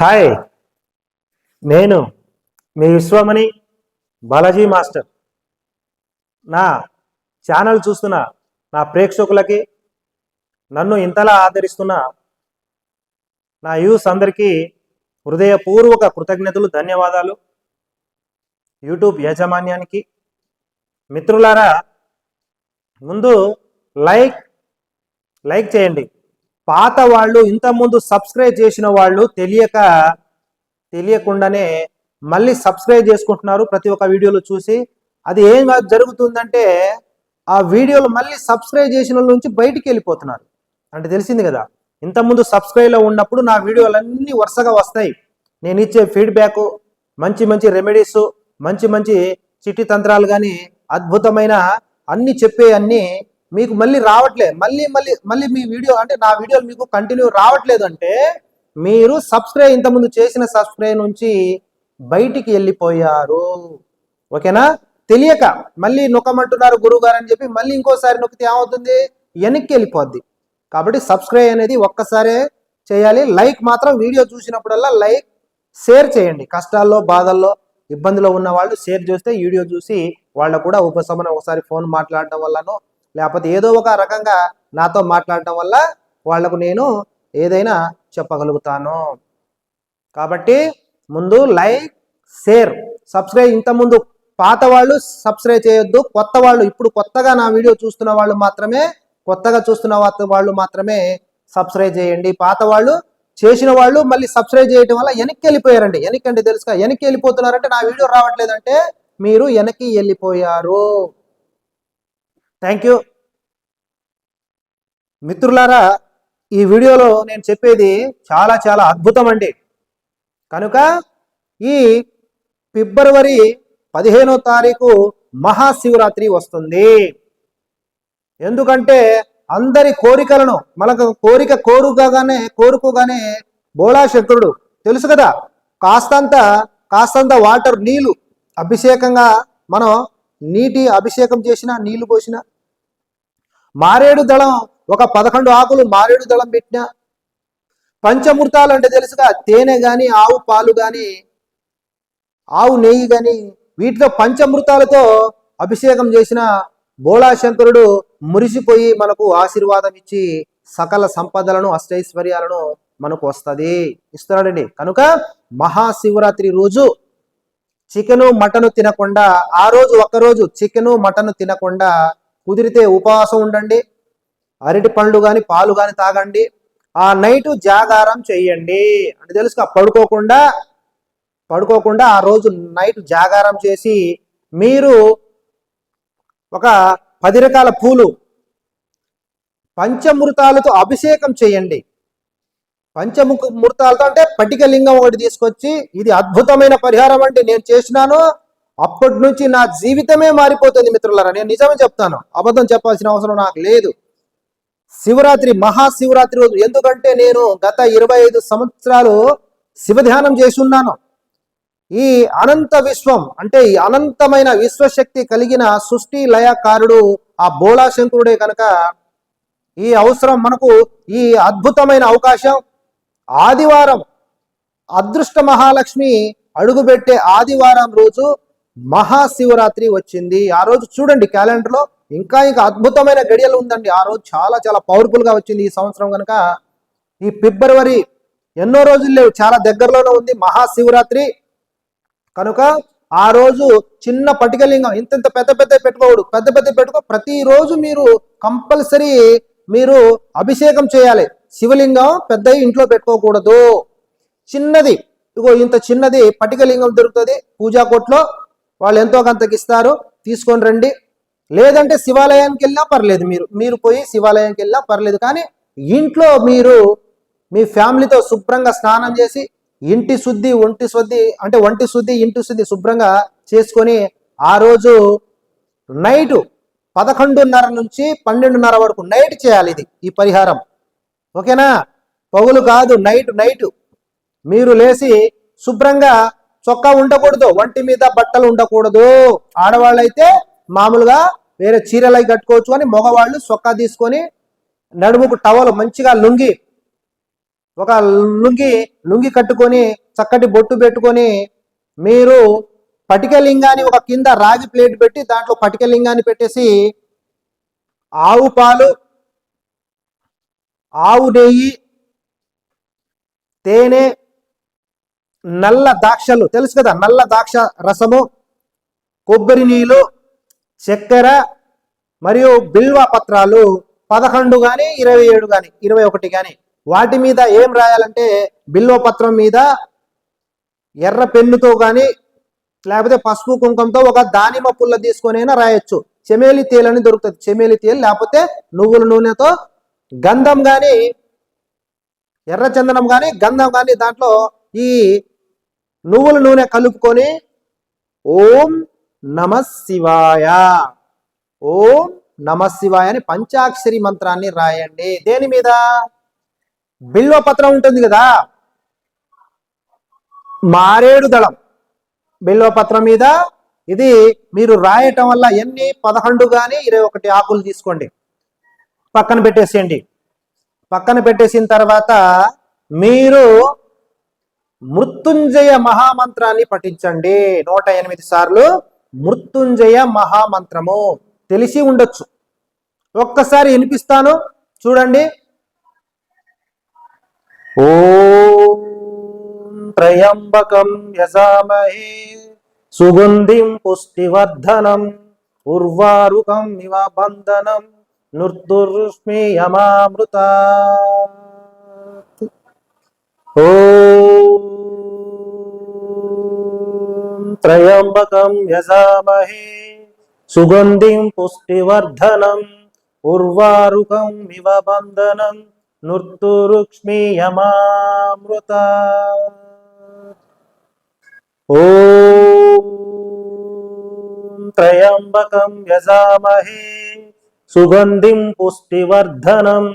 Hi. నేను మీ Vishwamani Balaji master. నా ఛానల్ చూస్తున్న నా ప్రేక్షకులకి నన్ను ఇంతలా ఆదరిస్తున్న నా యూస్ అందరికీ హృదయపూర్వక కృతజ్ఞతలు ధన్యవాదాలు. యూట్యూబ్ యాజమాన్యానికి మిత్రులారా ముందు లైక్ లైక్ చేయండి. పాత వాళ్ళు ఇంతకుముందు సబ్స్క్రైబ్ చేసిన వాళ్ళు తెలియక తెలియకుండానే మళ్ళీ సబ్స్క్రైబ్ చేసుకుంటున్నారు ప్రతి ఒక్క వీడియోలు చూసి. అది ఏం జరుగుతుందంటే ఆ వీడియోలు మళ్ళీ సబ్స్క్రైబ్ చేసిన వాళ్ళ నుంచి బయటికి వెళ్ళిపోతున్నారు. అంటే తెలిసింది కదా ఇంతకుముందు సబ్స్క్రైబ్లో ఉన్నప్పుడు నా వీడియోలన్నీ వరుసగా వస్తాయి. నేను ఇచ్చే ఫీడ్బ్యాక్ మంచి మంచి రెమెడీస్ మంచి మంచి చిట్టి తంత్రాలు కానీ అద్భుతమైన అన్ని చెప్పే అన్ని మీకు మళ్ళీ రావట్లే. మళ్ళీ మళ్ళీ మళ్ళీ మీ వీడియో అంటే నా వీడియోలు మీకు కంటిన్యూ రావట్లేదు అంటే మీరు సబ్స్క్రైబ్ ఇంతకుముందు చేసిన సబ్స్క్రైబ్ నుంచి బయటికి వెళ్ళిపోయారు. ఓకేనా? తెలియక మళ్ళీ నొక్కమంటున్నారు గురువు గారు అని చెప్పి మళ్ళీ ఇంకోసారి నొక్కితే ఏమవుతుంది? వెనక్కి వెళ్ళిపోద్ది. కాబట్టి సబ్స్క్రైబ్ అనేది ఒక్కసారే చేయాలి. లైక్ మాత్రం వీడియో చూసినప్పుడల్లా లైక్ షేర్ చేయండి. కష్టాల్లో బాధల్లో ఇబ్బందిలో ఉన్న వాళ్ళు షేర్ చేస్తే వీడియో చూసి వాళ్ళకు కూడా ఉపశమనం ఒకసారి ఫోన్ మాట్లాడటం వల్లనో లేకపోతే ఏదో ఒక రకంగా నాతో మాట్లాడటం వల్ల వాళ్ళకు నేను ఏదైనా చెప్పగలుగుతాను. కాబట్టి ముందు లైక్ షేర్ సబ్స్క్రైబ్. ఇంతకుముందు పాత వాళ్ళు సబ్స్క్రైబ్ చేయొద్దు. కొత్త వాళ్ళు ఇప్పుడు కొత్తగా నా వీడియో చూస్తున్న వాళ్ళు మాత్రమే కొత్తగా చూస్తున్న వాళ్ళు మాత్రమే సబ్స్క్రైబ్ చేయండి. పాత వాళ్ళు చేసిన వాళ్ళు మళ్ళీ సబ్స్క్రైబ్ చేయడం వల్ల వెనక్కి వెళ్ళిపోయారండి. వెనక్కి అంటే తెలుసుగా వెనక్కి వెళ్ళిపోతున్నారంటే నా వీడియో రావట్లేదంటే మీరు వెనక్కి వెళ్ళిపోయారు. థ్యాంక్ యూ మిత్రులారా ఈ వీడియోలో నేను చెప్పేది చాలా చాలా అద్భుతం అండి కనుక ఈ ఫిబ్రవరి పదిహేనో తారీఖు మహాశివరాత్రి వస్తుంది. ఎందుకంటే అందరి కోరికలను మనకు కోరిక కోరుకోగానే కోరుకోగానే బోళాశంకరుడు తెలుసు కదా? కాస్తంత కాస్తంత వాటర్ నీళ్ళు అభిషేకంగా మనం నీటి అభిషేకం చేసిన నీళ్ళు పోసిన మారేడు దళం ఒక పదకొండు ఆకులు మారేడు దళం పెట్టిన పంచమృతాలు అంటే తెలుసుగా తేనె కానీ ఆవు పాలు కానీ ఆవు నెయ్యి కానీ వీటితో పంచమృతాలతో అభిషేకం చేసిన బోళాశంకరుడు మురిసిపోయి మనకు ఆశీర్వాదం ఇచ్చి సకల సంపదలను అష్టైశ్వర్యాలను మనకు వస్తుంది. ఇస్తున్నాడండి. కనుక మహాశివరాత్రి రోజు చికెను మటను తినకుండా ఆ రోజు ఒక్కరోజు చికెను మటను తినకుండా కుదిరితే ఉపవాసం ఉండండి. అరటి పండ్లు కానీ పాలు కానీ తాగండి. ఆ నైట్ జాగారం చేయండి. అంటే తెలుసు పడుకోకుండా పడుకోకుండా ఆ రోజు నైట్ జాగారం చేసి మీరు ఒక పది రకాల పూలు పంచమృతాలతో అభిషేకం చేయండి. పంచముఖ ముహూర్తాలతో అంటే పటిక లింగం ఒకటి తీసుకొచ్చి ఇది అద్భుతమైన పరిహారం అంటే నేను చేసినాను అప్పటి నుంచి నా జీవితమే మారిపోతుంది మిత్రులారా. నేను నిజమే చెప్తాను అబద్ధం చెప్పాల్సిన అవసరం నాకు లేదు. శివరాత్రి మహాశివరాత్రి రోజు ఎందుకంటే నేను గత ఇరవై ఐదు సంవత్సరాలు శివధ్యానం చేసి ఉన్నాను ఈ అనంత విశ్వం అంటే ఈ అనంతమైన విశ్వశక్తి కలిగిన సృష్టి లయకారుడు ఆ బోళాశంకరుడే కనుక ఈ అవసరం మనకు ఈ అద్భుతమైన అవకాశం ఆదివారం అదృష్ట మహాలక్ష్మి అడుగుపెట్టే ఆదివారం రోజు మహాశివరాత్రి వచ్చింది. ఆ రోజు చూడండి క్యాలెండర్లో ఇంకా ఇంకా అద్భుతమైన గడియలు ఉందండి. ఆ రోజు చాలా చాలా పవర్ఫుల్గా వచ్చింది ఈ సంవత్సరం కనుక. ఈ ఫిబ్రవరి ఎన్నో రోజులు లేవు. చాలా దగ్గరలోనే ఉంది మహాశివరాత్రి. కనుక ఆ రోజు చిన్న పటికలింగం ఇంత ఇంత పెద్ద పెద్ద పెట్టుకోడు పెద్ద పెద్ద పెట్టుకో ప్రతిరోజు మీరు కంపల్సరీ మీరు అభిషేకం చేయాలి. శివలింగం పెద్ద ఇంట్లో పెట్టుకోకూడదు. చిన్నది ఇగో ఇంత చిన్నది పటికలింగం దొరుకుతుంది పూజా కోట్లో వాళ్ళు ఎంతో కొంతకి ఇస్తారు తీసుకొని రండి. లేదంటే శివాలయానికి వెళ్ళినా పర్లేదు మీరు మీరు పోయి శివాలయానికి వెళ్ళినా పర్లేదు. కానీ ఇంట్లో మీరు మీ ఫ్యామిలీతో శుభ్రంగా స్నానం చేసి ఇంటి శుద్ధి ఒంటి శుద్ధి అంటే ఒంటి శుద్ధి ఇంటి శుద్ధి శుభ్రంగా చేసుకొని ఆ రోజు నైటు పదకొండున్నర నుంచి పన్నెండున్నర వరకు నైట్ చేయాలి ఇది ఈ పరిహారం. ఓకేనా? పగులు కాదు నైట్ నైట్. మీరు లేచి శుభ్రంగా చొక్కా ఉండకూడదు ఒంటి మీద బట్టలు ఉండకూడదు. ఆడవాళ్ళైతే మామూలుగా వేరే చీరలై కట్టుకోవచ్చు అని మగవాళ్ళు చొక్కా తీసుకొని నడుముకు టవల్ మంచిగా లుంగి ఒక లుంగి లుంగి కట్టుకొని చక్కటి బొట్టు పెట్టుకొని మీరు పటిక లింగాన్ని ఒక కింద రాగి ప్లేట్ పెట్టి దాంట్లో పటిక లింగాన్ని పెట్టేసి ఆవు పాలు ఆవు నెయ్యి తేనె నల్ల ద్రాక్షలు. తెలుసు కదా నల్ల ద్రాక్ష రసము కొబ్బరి నీళ్ళు చక్కెర మరియు బిల్వ పత్రాలు పదకొండు కానీ ఇరవై ఏడు కానీ ఇరవై ఒకటి కానీ వాటి మీద ఏం రాయాలంటే బిల్వ పత్రం మీద ఎర్ర పెన్నుతో కానీ లేకపోతే పసుపు కుంకుమతో ఒక దానిమ్మ పుల్ల తీసుకొనైనా అయినా రాయొచ్చు. చెమేలి తేల్ అని దొరుకుతుంది. చెమేలి తేల్ లేకపోతే నువ్వుల నూనెతో గంధం కానీ ఎర్రచందనం కానీ గంధం కానీ దాంట్లో ఈ నువ్వుల నూనె కలుపుకొని ఓం నమ శివాయ. ఓం నమ శివాయ అని పంచాక్షరి మంత్రాన్ని రాయండి. దేని మీద? బిల్వ పత్రం ఉంటుంది కదా? మారేడు దళం. బిల్వ పత్రం మీద ఇది మీరు రాయటం వల్ల ఎన్ని పదకొండు కానీ ఇరవై ఒకటి ఆకులు తీసుకోండి. పక్కన పెట్టేసేయండి. పక్కన పెట్టేసిన తర్వాత మీరు మృత్యుంజయ మహామంత్రాన్ని పఠించండి. నూట ఎనిమిది సార్లు మృత్యుంజయ మహామంత్రము తెలిసి ఉండొచ్చు. ఒక్కసారి వినిపిస్తాను? చూడండి. ఓ త్రయంబకం యజామహే సుగంధిం పుష్టివర్ధనం ఉర్వారుకం ఇవ బంధనం నుర్దుర్స్మీయమామృత ఓం త్రయంబకం యజామహే సుగంధిం పుష్టివర్ధనం ఉర్వారుకం ఇవ బంధనం నుర్తురుక్ష్మీయమామృత ఓం త్రయంబకం యజామహే సుగంధిం పుష్టివర్ధనం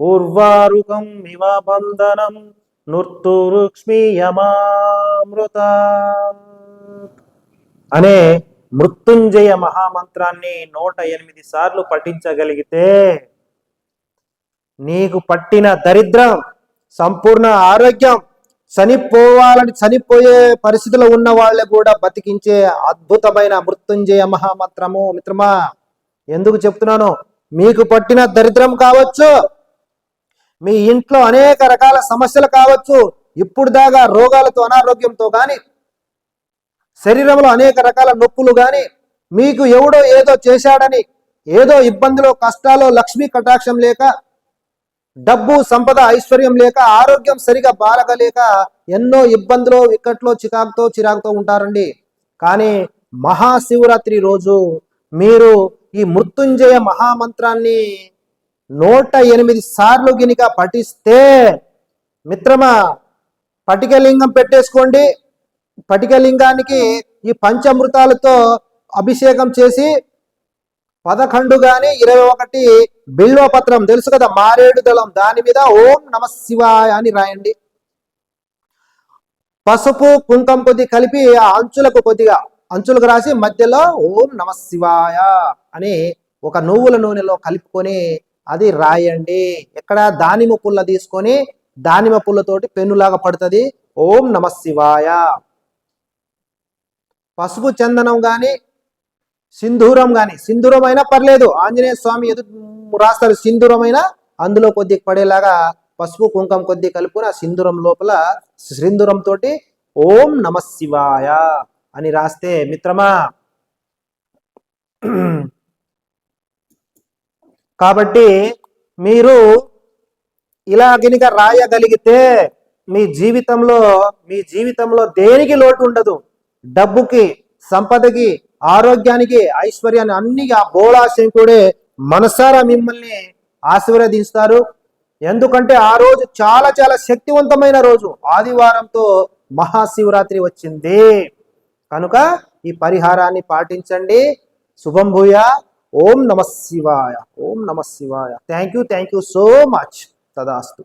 ఉర్వారుకం ఇవ బంధనం నుర్తురుక్ష్మీయమామృత అనే మృత్యుంజయ మహామంత్రాన్ని నూట ఎనిమిది సార్లు పఠించగలిగితే నీకు పట్టిన దరిద్రం సంపూర్ణ ఆరోగ్యం చనిపోవాలని చనిపోయే పరిస్థితిలో ఉన్న వాళ్ళే కూడా బతికించే అద్భుతమైన మృత్యుంజయ మహామంత్రము మిత్రమా? ఎందుకు చెప్తున్నాను? మీకు పట్టిన దరిద్రం కావచ్చు. మీ ఇంట్లో అనేక రకాల సమస్యలు కావచ్చు. ఇప్పుడు దాకా రోగాలతో అనారోగ్యంతో కానీ శరీరంలో అనేక రకాల నొప్పులు కానీ మీకు ఎవడో ఏదో చేశాడని ఏదో ఇబ్బందులు కష్టాలు లక్ష్మీ కటాక్షం లేక డబ్బు సంపద ఐశ్వర్యం లేక ఆరోగ్యం సరిగా బాలగలేక ఎన్నో ఇబ్బందులు ఇక్కట్లో చికాకుతో చిరాకుతో ఉంటారండి. కానీ మహాశివరాత్రి రోజు మీరు ఈ మృత్యుంజయ మహామంత్రాన్ని నూట ఎనిమిది సార్లు గినిక పఠిస్తే మిత్రమా పటికలింగం పెట్టేసుకోండి. పటికలింగానికి ఈ పంచమృతాలతో అభిషేకం చేసి పదకొండు కానీ ఇరవై ఒకటి బిల్వ పత్రం తెలుసు కదా మారేడు దళం దాని మీద ఓం నమ శివాయ అని రాయండి. పసుపు కుంకం కొద్ది కలిపి ఆ అంచులకు కొద్దిగా అంచులకు రాసి మధ్యలో ఓం నమ శివాయ అని ఒక నువ్వుల నూనెలో కలుపుకొని అది రాయండి. ఎక్కడ? దానిమ్మ పుల్ల తీసుకొని దానిమ్మ పుల్లతోటి పెన్నులాగా పడుతుంది. ఓం నమ శివాయ. పసుపు చందనం కానీ సింధూరం కానీ సింధూరం అయినా పర్లేదు. ఆంజనేయ స్వామి ఎదురు రాస్తారు. సింధూరం అయినా అందులో కొద్దిగా పడేలాగా పసుపు కుంకం కొద్ది కలుపుకొని ఆ సింధూరం లోపల సింధూరం తోటి ఓం నమ శివాయ. అని రాస్తే మిత్రమా కాబట్టి మీరు ఇలా గనుక రాయగలిగితే మీ జీవితంలో మీ జీవితంలో దేనికి లోటు ఉండదు? డబ్బుకి సంపదకి ఆరోగ్యానికి ఐశ్వర్యాన్ని అన్ని ఆ బోళాశయం కూడా మనసారా మిమ్మల్ని ఆశీర్వదిస్తారు. ఎందుకంటే ఆ రోజు చాలా చాలా శక్తివంతమైన రోజు. ఆదివారంతో మహాశివరాత్రి వచ్చింది. కనుక ఈ పరిహారాన్ని పాటించండి. శుభం భూయ. ఓం నమ శివాయ. ఓం నమ శివాయ. Thank you thank you so much తదాస్తు.